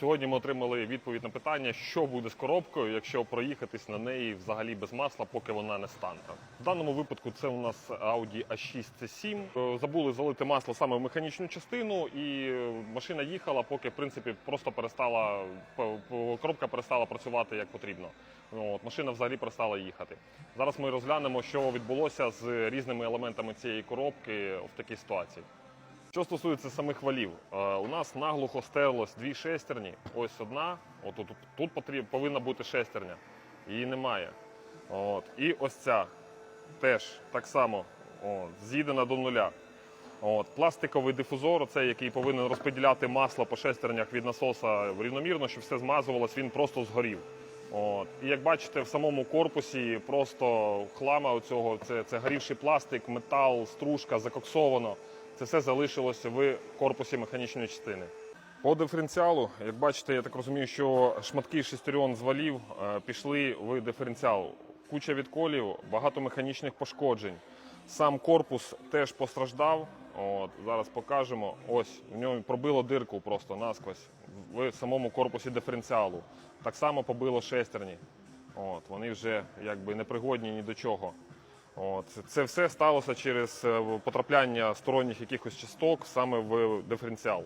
Сьогодні ми отримали відповідь на питання, що буде з коробкою, якщо проїхатись на неї взагалі без масла, поки вона не стане. В даному випадку це у нас Audi A6 C7. Е, Забули залити масло саме в механічну частину, і е, машина їхала, поки в принципі просто перестала коробка перестала працювати як потрібно. От, машина взагалі перестала їхати. Зараз ми розглянемо, що відбулося з різними елементами цієї коробки в такій ситуації. Що стосується самих валів, е, у нас наглухо стерлось дві шестерні. Ось одна. От тут, тут потріб, повинна бути шестерня. Її немає. От. І ось ця теж так само от, з'їдена до нуля. От. Пластиковий дифузор, цей, який повинен розподіляти масло по шестернях від насоса рівномірно, щоб все змазувалось, він просто згорів. От. І як бачите, в самому корпусі просто хлама оцього, це, це горівший пластик, метал, стружка, закоксовано. Це все залишилося в корпусі механічної частини. По диференціалу, як бачите, я так розумію, що шматки шестерен з валів е, пішли в диференціал. Куча відколів, багато механічних пошкоджень. Сам корпус теж постраждав. От, зараз покажемо. Ось в ньому пробило дирку просто насквозь в самому корпусі диференціалу. Так само побило шестерні. От, вони вже якби непригодні ні до чого. От, це все сталося через е, потрапляння сторонніх якихось часток саме в диференціал.